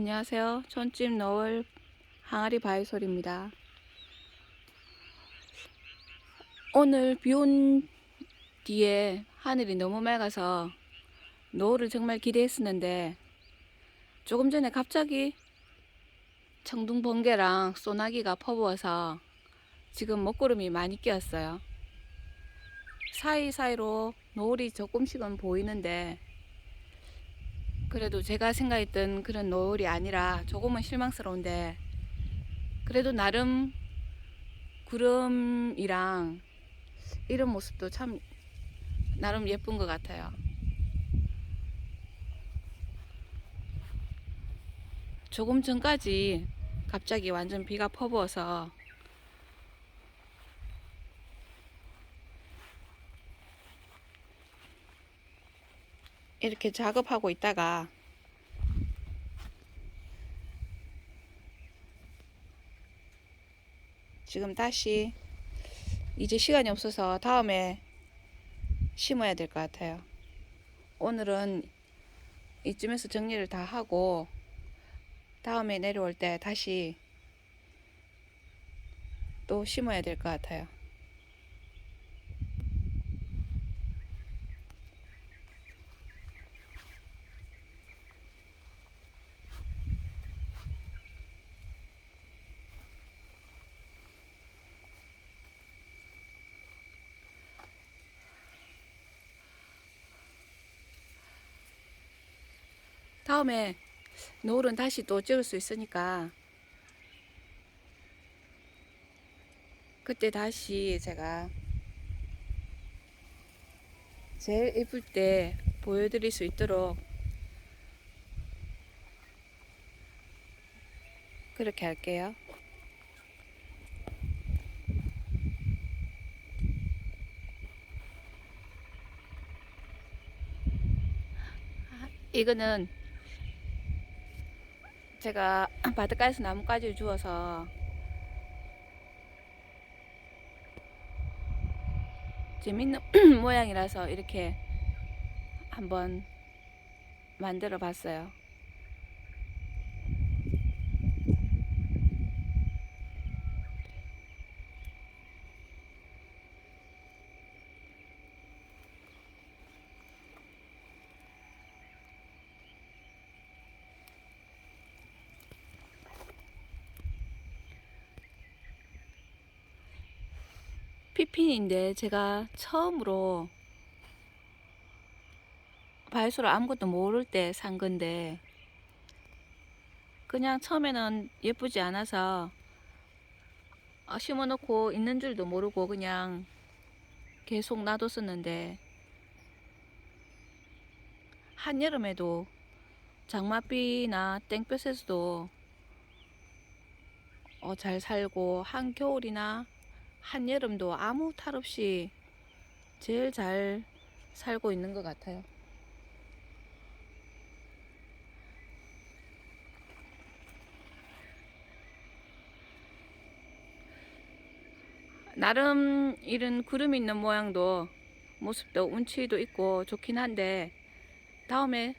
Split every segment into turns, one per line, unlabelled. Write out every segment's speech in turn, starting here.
안녕하세요. 촌집 노을 항아리 바이솔입니다. 오늘 비 온 뒤에 하늘이 너무 맑아서 노을을 정말 기대했었는데 조금 전에 갑자기 청둥 번개랑 소나기가 퍼부어서 지금 먹구름이 많이 끼었어요. 사이사이로 노을이 조금씩은 보이는데 그래도 제가 생각했던 그런 노을이 아니라 조금은 실망스러운데 그래도 나름 구름이랑 이런 모습도 참 나름 예쁜 것 같아요. 조금 전까지 갑자기 완전 비가 퍼부어서 이렇게 작업하고 있다가 지금 다시 이제 시간이 없어서 다음에 심어야 될 것 같아요. 오늘은 이쯤에서 정리를 다 하고 다음에 내려올 때 다시 또 심어야 될 것 같아요. 다음에 노을은 다시 또 찍을 수 있으니까 그때 다시 제가 제일 예쁠 때 보여드릴 수 있도록 그렇게 할게요. 이거는 제가 바닷가에서 나뭇가지를 주워서 재밌는 모양이라서 이렇게 한번 만들어 봤어요. 피핀인데 제가 처음으로 바이소를 아무것도 모를 때 산 건데 그냥 처음에는 예쁘지 않아서 어, 심어놓고 있는 줄도 모르고 그냥 계속 놔뒀었는데 한여름에도 장맛비나 땡볕에서도 어, 잘 살고 한겨울이나 한여름도 아무 탈 없이 제일 잘 살고 있는 것 같아요. 나름 이런 구름 있는 모양도 모습도 운치도 있고 좋긴 한데 다음에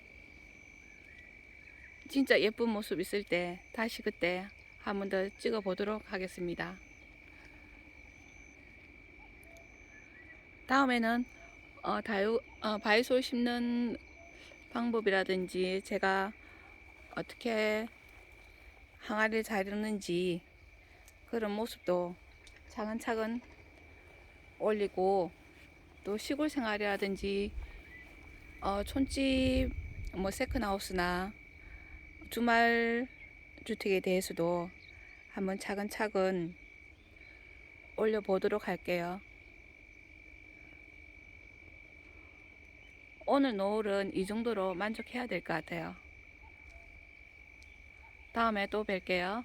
진짜 예쁜 모습 있을 때 다시 그때 한 번 더 찍어 보도록 하겠습니다. 다음에는 어, 다유, 어, 바이솔 심는 방법이라든지 제가 어떻게 항아리를 자르는지 그런 모습도 차근차근 올리고 또 시골 생활이라든지 어, 촌집 뭐 세컨하우스나 주말 주택에 대해서도 한번 차근차근 올려보도록 할게요. 오늘 노을은 이 정도로 만족해야 될 것 같아요. 다음에 또 뵐게요.